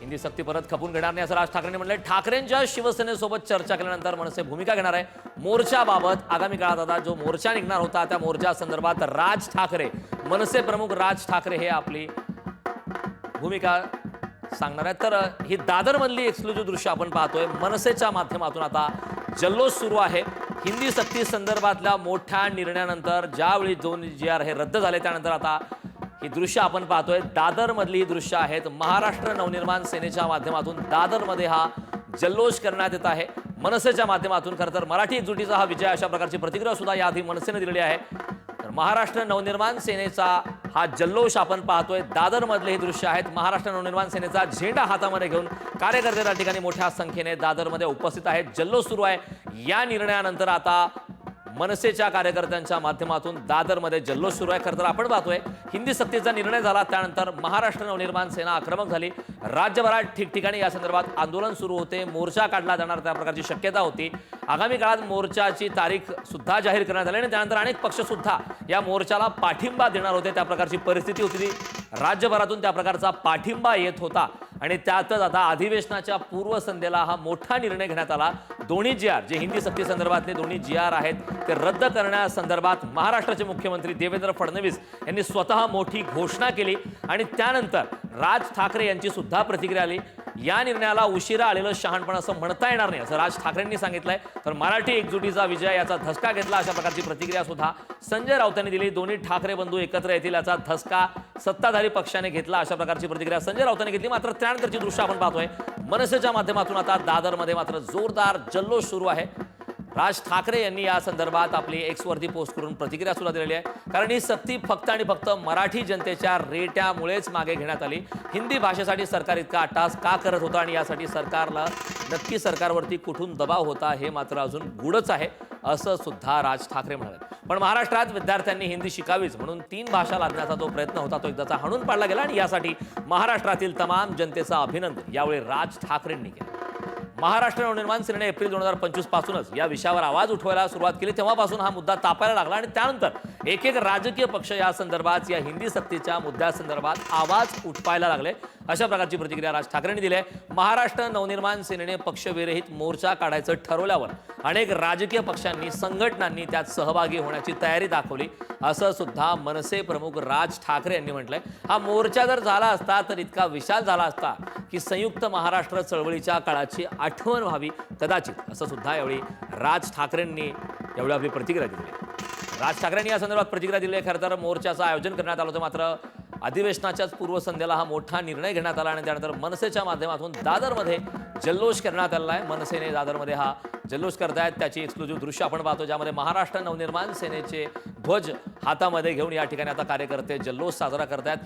हिंदी सक्ती परत खपून घेणार नाही असं राज ठाकरेंनी म्हटलंय. ठाकरेंच्या शिवसेनेसोबत चर्चा केल्यानंतर मनसे भूमिका घेणार आहे. मोर्चाबाबत आगामी काळात आता जो मोर्चा निघणार होता त्या मोर्चा संदर्भात राज ठाकरे मनसे प्रमुख राज ठाकरे हे आपली भूमिका सांगणार आहेत. तर ही दादरमधली एक्सक्लुझिव्ह दृश्य आपण पाहतोय. मनसेच्या माध्यमातून आता जल्लोष सुरू आहे. हिंदी सक्ती संदर्भातल्या मोठ्या निर्णयानंतर ज्यावेळी दोन जी आर हे रद्द झाले त्यानंतर आता ही दृश्य आपण पाहतोय. दादरमधली ही दृश्य आहेत. महाराष्ट्र नवनिर्माण सेनेच्या माध्यमातून दादरमध्ये हा जल्लोष करण्यात येत आहे. मनसेच्या माध्यमातून खरं तर मराठी एकजुटीचा हा विजय अशा प्रकारची प्रतिक्रिया सुद्धा याआधी मनसेने दिलेली आहे. तर महाराष्ट्र नवनिर्माण सेनेचा हा जल्लोष आपण पाहतोय. दादरमधले हे दृश्य आहेत. महाराष्ट्र नवनिर्माण सेनेचा झेंडा हातामध्ये घेऊन कार्यकर्ते त्या ठिकाणी मोठ्या संख्येने दादरमध्ये उपस्थित आहेत. जल्लोष सुरू आहे. या निर्णयानंतर आता मनसेच्या कार्यकर्त्यांच्या माध्यमातून दादरमध्ये जल्लोष सुरू आहे. खरं तर आपण पाहतोय हिंदी सक्तीचा निर्णय झाला. त्यानंतर महाराष्ट्र नवनिर्माण सेना आक्रमक झाली. राज्यभरात ठिकठिकाणी या संदर्भात आंदोलन सुरू होते. मोर्चा काढला जाणार त्या प्रकारची शक्यता होती. आगामी काळात मोर्चाची तारीख सुद्धा जाहीर करण्यात आली आणि त्यानंतर अनेक पक्ष सुद्धा या मोर्चाला पाठिंबा देणार होते. त्या प्रकारची परिस्थिती होती राज्यभरातून त्या प्रकारचा पाठिंबा येत होता. आणि त्यातच आता अधिवेशनाच्या पूर्वसंध्येला हा मोठा निर्णय घेण्यात आला. दोन्ही जी आर जे हिंदी सक्ती संदर्भातले दोन्ही जी आर आहेत ते रद्द करण्यासंदर्भात महाराष्ट्राचे मुख्यमंत्री देवेंद्र फडणवीस यांनी स्वतः मोठी घोषणा केली. आणि त्यानंतर राज ठाकरे यांची सुद्धा प्रतिक्रिया आली. या निर्णयाला उशिरा आलेलं शहाणपण असं म्हणता येणार नाही असं राज ठाकरेंनी सांगितलंय. तर मराठी एकजुटीचा विजय याचा धसका घेतला अशा प्रकारची प्रतिक्रिया सुद्धा संजय राऊतांनी दिली. दोन्ही ठाकरे बंधू एकत्र येतील याचा धसका सत्ताधारी पक्षाने घेतला अशा प्रकारची प्रतिक्रिया संजय राऊतांनी घेतली. मात्र त्यानंतरची दृश्य आपण पाहतोय. मनसेच्या माध्यमातून आता दादरमध्ये मात्र जोरदार जल्लोष सुरू आहे. राज ठाकरे यांनी या संदर्भात आपली एक्सवरती पोस्ट करून प्रतिक्रिया सुद्धा दिलेली आहे. कारण ही सक्ती फक्त आणि फक्त मराठी जनतेच्या रेट्यामुळेच मागे घेण्यात आली. हिंदी भाषेसाठी सरकार इतका अट्टास का करत होता आणि यासाठी सरकारला नक्की सरकारवरती कुठून दबाव होता हे मात्र अजून गुडच आहे असं सुद्धा राज ठाकरे म्हणाले. पण महाराष्ट्रात विद्यार्थ्यांनी हिंदी शिकावीच म्हणून तीन भाषा लादण्याचा जो प्रयत्न होता तो एकदाचा हाणून पाडला गेला आणि यासाठी महाराष्ट्रातील तमाम जनतेचं अभिनंदन यावेळी राज ठाकरेंनी केलं. महाराष्ट्र नवनिर्माण सेनेने एप्रिल दोन हजार पंचवीस पासूनच या विषयावर आवाज उठवायला सुरुवात केली. तेव्हापासून हा मुद्दा तापायला लागला आणि त्यानंतर एक एक राजकीय पक्ष या संदर्भात या हिंदी सक्तीच्या मुद्द्यासंदर्भात आवाज उठवायला लागले. अशा प्रकारची प्रतिक्रिया राज ठाकरेंनी दिली आहे. महाराष्ट्र नवनिर्माण सेनेने पक्षविरहित मोर्चा काढायचं ठरवल्यावर अनेक राजकीय पक्षांनी संघटनांनी त्यात सहभागी होण्याची तयारी दाखवली. असं सुद्धा मनसे प्रमुख राज ठाकरे यांनी म्हटलंय. हा मोर्चा जर झाला असता तर इतका विशाल झाला असता की संयुक्त महाराष्ट्र चळवळीच्या काळाची आठवण व्हावी कदाचित असं सुद्धा यावेळी राज ठाकरेंनी यावेळी आपली प्रतिक्रिया दिली. राज ठाकरेंनी या संदर्भात प्रतिक्रिया दिली आहे. खरं तर मोर्चाचं आयोजन करण्यात आलं होतं मात्र अधिवेशनाच्याच पूर्वसंध्येला हा मोठा निर्णय घेण्यात आला आणि त्यानंतर मनसेच्या माध्यमातून दादरमध्ये जल्लोष करण्यात आलेला आहे. मनसेने दादरमध्ये हा जल्लोष करतायत त्याची एक्सक्लुझिव्ह दृश्य आपण पाहतो ज्यामध्ये महाराष्ट्र नवनिर्माण सेनेचे ध्वज हातामध्ये घेऊन या ठिकाणी आता कार्यकर्ते जल्लोष साजरा करतायत